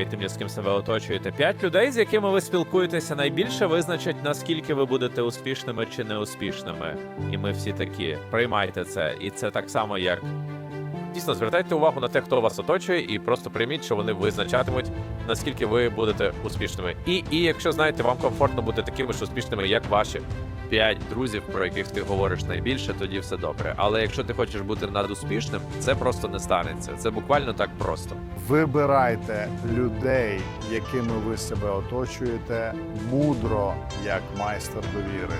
і з ким себе оточуєте. П'ять людей, з якими ви спілкуєтеся найбільше, визначать наскільки ви будете успішними чи неуспішними. І ми всі такі. Приймайте це. І це так само, як дійсно звертайте увагу на те, хто вас оточує, і просто прийміть, що вони визначатимуть, наскільки ви будете успішними. І, і якщо знаєте, вам комфортно бути такими ж успішними, як ваші. П'ять друзів, про яких ти говориш найбільше, тоді все добре. Але якщо ти хочеш бути надуспішним, це просто не станеться. Це буквально так просто. Вибирайте людей, якими ви себе оточуєте, мудро, як майстер довіри.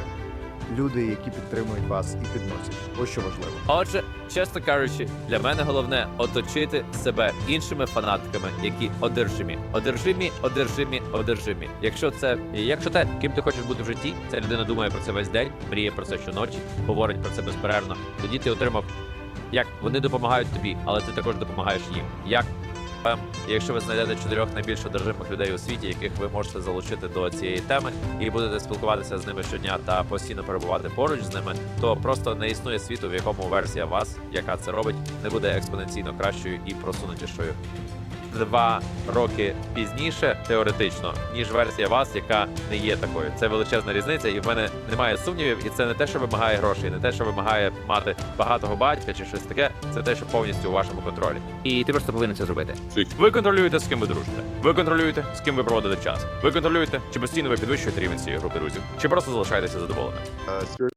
Люди, які підтримують вас і підносять. Ось що важливо. Отже, чесно кажучи, для мене головне оточити себе іншими фанатками, які одержимі, одержимі, одержимі, одержимі. Якщо це якщо те, ким ти хочеш бути в житті, ця людина думає про це весь день, мріє про це щоночі, говорить про це безперервно. Тоді ти отримав як вони допомагають тобі, але ти також допомагаєш їм. Як Ем, Якщо ви знайдете чотирьох найбільш одержимих людей у світі, яких ви можете залучити до цієї теми, і будете спілкуватися з ними щодня та постійно перебувати поруч з ними, то просто не існує світу, в якому версія вас, яка це робить, не буде експоненційно кращою і просунутішою. Два роки пізніше, теоретично, ніж версія вас, яка не є такою. Це величезна різниця, і в мене немає сумнівів. І це не те, що вимагає грошей, не те, що вимагає мати багатого батька чи щось таке. Це те, що повністю у вашому контролі. І ти просто повинен це зробити. Ви контролюєте, з ким ви дружите. Ви контролюєте, з ким ви проводите час. Ви контролюєте, чи постійно ви підвищуєте рівень цієї групи друзів, чи просто залишаєтеся задоволеним.